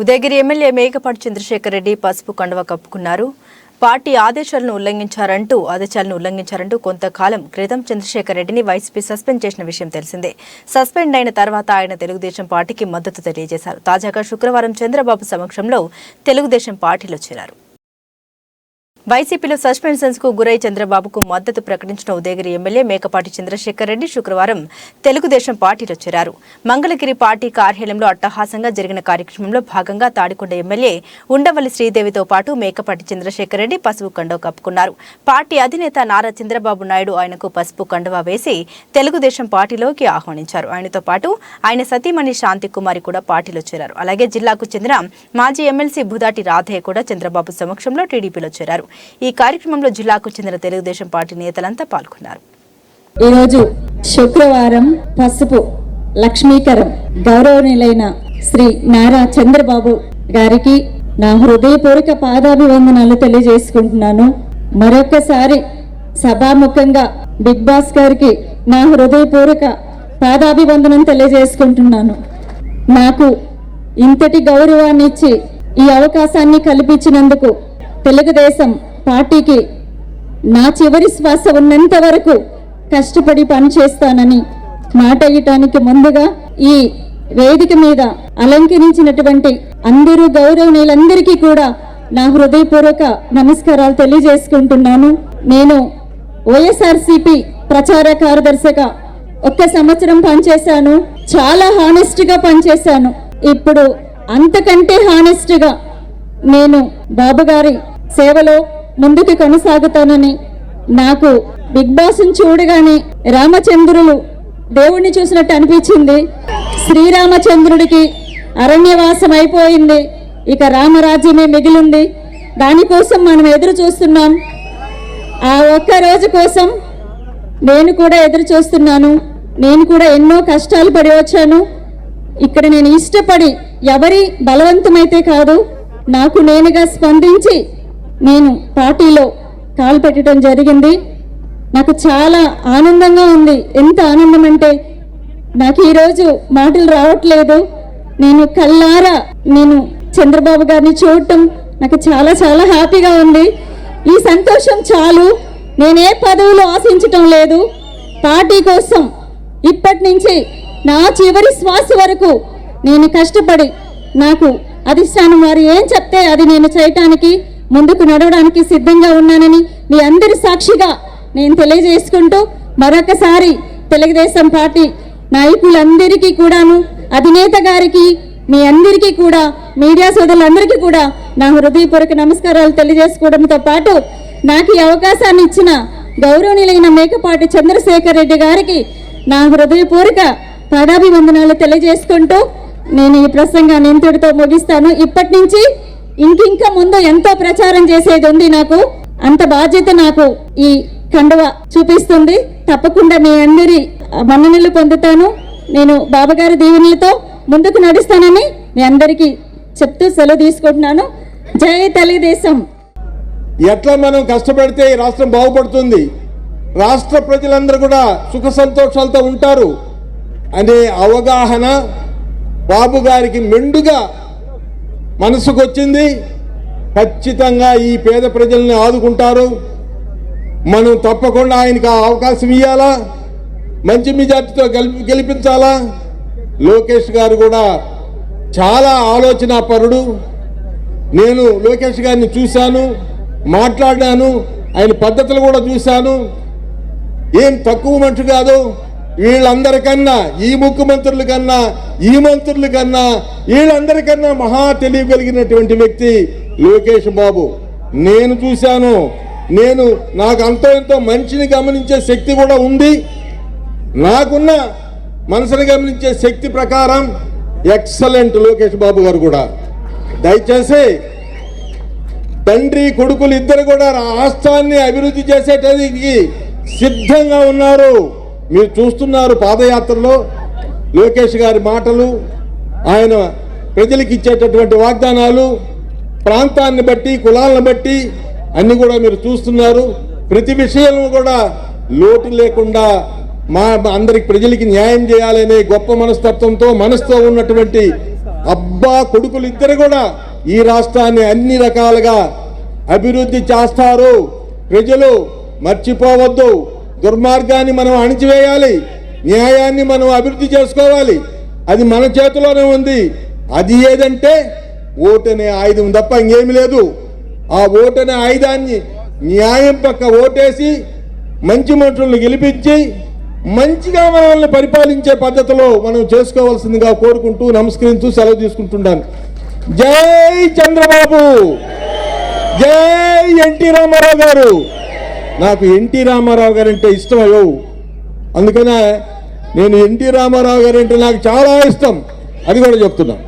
Udayagiri MLA Mekapati Chandrasekhar Reddy పసుపు కండవ కప్పుకున్నారు. Party ఆదేశాలను ఉల్లంఘించారంటూ ఆదేశాలను ఉల్లంఘించారంటూ కొంతకాలం క్రితం చంద్రశేఖర్ రెడ్డిని వైసీపీ సస్పెండ్ చేసిన విషయం తెలిసిందే. సస్పెండ్ అయిన తర్వాత ఆయన తెలుగుదేశం పార్టీకి మద్దతు తెలియజేశారు. తాజాగా శుక్రవారం చంద్రబాబు సమక్షంలో తెలుగుదేశం పార్టీలో చేరారు. వైసీపీలో సస్పెన్షన్స్కు గురై చంద్రబాబుకు మద్దతు ప్రకటించిన ఉదయగిరి ఎమ్మెల్యే మేకపాటి చంద్రశేఖర్ రెడ్డి శుక్రవారం తెలుగుదేశం పార్టీలో చేరారు. మంగళగిరి పార్టీ కార్యాలయంలో అట్టహాసంగా జరిగిన కార్యక్రమంలో భాగంగా తాడికొండ ఎమ్మెల్యే ఉండవల్లి శ్రీదేవితో పాటు మేకపాటి చంద్రశేఖర్ రెడ్డి పసుపు కండవ కప్పుకున్నారు. పార్టీ అధినేత నారా చంద్రబాబు నాయుడు ఆయనకు పసుపు కండువ వేసి తెలుగుదేశం పార్టీలోకి ఆహ్వానించారు. ఆయనతో పాటు ఆయన సతీమణి శాంతి కుమారి కూడా పార్టీలో చేరారు. అలాగే జిల్లాకు చెందిన మాజీ ఎమ్మెల్సీ బుదాటి రాధయ్య కూడా చంద్రబాబు సమక్షంలో టీడీపీలో చేరారు. ఈ కార్యక్రమంలో జిల్లాకు చెందిన తెలుగుదేశం పార్టీ నేతలంతా పాల్గొన్నారు. ఈరోజు శుక్రవారం పసుపు లక్ష్మీకరం గౌరవనీయులైన శ్రీ నారా చంద్రబాబు గారికి నా హృదయపూర్వక పాదాభివందనాలు తెలియజేసుకుంటున్నాను. మరొకసారి సభాముఖంగా బిగ్ బాస్ గారికి నా హృదయపూర్వక పాదాభివందనం తెలియజేసుకుంటున్నాను. నాకు ఇంతటి గౌరవాన్ని ఇచ్చి ఈ అవకాశాన్ని కల్పించినందుకు తెలుగుదేశం పార్టీకి నా చివరి శ్వాస ఉన్నంత వరకు కష్టపడి పనిచేస్తానని మాట ఇయటానికి ముందుగా ఈ వేదిక మీద అలంకరించినటువంటి అందరూ గౌరవనీయులందరికీ కూడా నా హృదయపూర్వక నమస్కారాలు తెలియజేసుకుంటున్నాను. నేను వైఎస్ఆర్సిపి ప్రచార కార్యదర్శిగా ఒక్క సంవత్సరం పనిచేశాను. చాలా హానెస్ట్గా పనిచేశాను. ఇప్పుడు అంతకంటే హానెస్ట్గా నేను బాబు గారి సేవలో ముందుకు కొనసాగుతానని నాకు బిగ్ బాస్ చూడగానే రామచంద్రులు దేవుణ్ణి చూసినట్టు అనిపించింది. శ్రీరామచంద్రుడికి అరణ్యవాసం అయిపోయింది. ఇక రామరాజ్యమే మిగిలింది. దానికోసం మనం ఎదురు చూస్తున్నాం. ఆ ఒక్క రోజు కోసం నేను కూడా ఎదురు చూస్తున్నాను. నేను కూడా ఎన్నో కష్టాలు పడి వచ్చాను. ఇక్కడ నేను ఇష్టపడి ఎవరి బలవంతమైతే కాదు నాకు నేనుగా స్పందించి నేను పార్టీలో కాలు పెట్టడం జరిగింది. నాకు చాలా ఆనందంగా ఉంది. ఎంత ఆనందం అంటే నాకు ఈరోజు మాటలు రావట్లేదు. నేను కల్లారా నేను చంద్రబాబు గారిని చూడటం నాకు చాలా చాలా హ్యాపీగా ఉంది. ఈ సంతోషం చాలు. నేనే పదవులు ఆశించటం లేదు. పార్టీ కోసం ఇప్పటి నుంచి నా చివరి శ్వాస వరకు నేను కష్టపడి నాకు అధిష్టానం వారు ఏం చెప్తే అది నేను చేయటానికి ముందుకు నడవడానికి సిద్ధంగా ఉన్నానని మీ అందరి సాక్షిగా నేను తెలియజేసుకుంటూ మరొకసారి తెలుగుదేశం పార్టీ నాయకులందరికీ కూడాను అధినేత గారికి మీ అందరికీ కూడా మీడియా సోదరులందరికీ కూడా నా హృదయపూర్వక నమస్కారాలు తెలియజేసుకోవడంతో పాటు నాకు ఈ అవకాశాన్ని ఇచ్చిన గౌరవనీయులైన మేకపాటి చంద్రశేఖర్ రెడ్డి గారికి నా హృదయపూర్వక పాదాభివందనాలు తెలియజేసుకుంటూ నేను ఈ ప్రసంగాన్ని ఇంతటితో ముగిస్తాను. ఇప్పటి నుంచి ఇంకింకా ముందు ఎంతో ప్రచారం చేసేది ఉంది నాకు. అంత బాధ్యత నాకు ఈ కండువ చూపిస్తుంది. తప్పకుండా మీ అందరి మన్ననలు పొందుతాను. నేను బాబాగారి దీవెనలతో ముందుకు నడుస్తానని మీ అందరికీ చెప్తూ సెలవు తీసుకుంటున్నాను. జై తెలుగుదేశం. ఎట్లా మనం కష్టపడితే ఈ రాష్ట్రం బాగుపడుతుంది? రాష్ట్ర ప్రజలందరూ కూడా సుఖ సంతోషాలతో ఉంటారు. అనే అవగాహన బాబు గారికి మెండుగా మనసుకొచ్చింది. ఖచ్చితంగా ఈ పేద ప్రజల్ని ఆదుకుంటారు. మనం తప్పకుండా ఆయనకి ఆ అవకాశం ఇవ్వాలా మంచి మెజార్టీతో గెలి గెలిపించాలా? లోకేష్ గారు కూడా చాలా ఆలోచన పరుడు నేను లోకేష్ గారిని చూశాను మాట్లాడాను ఆయన పద్ధతులు కూడా చూశాను. ఏం తక్కువ మనిషి కాదు. వీళ్ళందరికన్నా ఈ ముఖ్యమంత్రుల కన్నా ఈ మంత్రుల కన్నా వీళ్ళందరికన్నా మహా తెలియగలిగినటువంటి వ్యక్తి లోకేష్ బాబు. నేను చూశాను. నేను నాకు అంతో ఎంతో మంచిని గమనించే శక్తి కూడా ఉంది. నాకున్న మనసుని గమనించే శక్తి ప్రకారం ఎక్సలెంట్ లోకేష్ బాబు గారు కూడా. దయచేసి తండ్రి కొడుకులు ఇద్దరు కూడా రాష్ట్రాన్ని అభివృద్ధి చేసేటానికి సిద్ధంగా ఉన్నారు. మీరు చూస్తున్నారు పాదయాత్రలో లోకేష్ గారి మాటలు ఆయన ప్రజలకు ఇచ్చేటటువంటి వాగ్దానాలు ప్రాంతాన్ని బట్టి కులాలను బట్టి అన్ని కూడా మీరు చూస్తున్నారు. ప్రతి విషయంలో కూడా లోటు లేకుండా మా అందరికి ప్రజలకి న్యాయం చేయాలనే గొప్ప మనస్తత్వంతో మనసుతో ఉన్నటువంటి అబ్బా కొడుకులు ఇద్దరు కూడా ఈ రాష్ట్రాన్ని అన్ని రకాలుగా అభివృద్ధి చేస్తారు. ప్రజలు మర్చిపోవద్దు. దుర్మార్గాన్ని మనం అణిచివేయాలి. న్యాయాన్ని మనం అభివృద్ధి చేసుకోవాలి. అది మన చేతిలోనే ఉంది. అది ఏదంటే ఓటనే ఆయుధం తప్ప ఇంకేమి లేదు. ఆ ఓటనే ఆయుధాన్ని న్యాయం పక్క ఓటేసి మంచి మనుషులను గెలిపించి మంచిగా మనల్ని పరిపాలించే పద్ధతిలో మనం చేసుకోవాల్సిందిగా కోరుకుంటూ నమస్కరించు సెలవు తీసుకుంటున్నాను. జై చంద్రబాబు! జై ఎన్టీ రామారావు గారు! నాకు ఎన్టీ రామారావు గారంటే ఇష్టం అయ్యో. అందుకనే నేను ఎన్టీ రామారావు గారంటే నాకు చాలా ఇష్టం. అది కూడా చెప్తున్నాను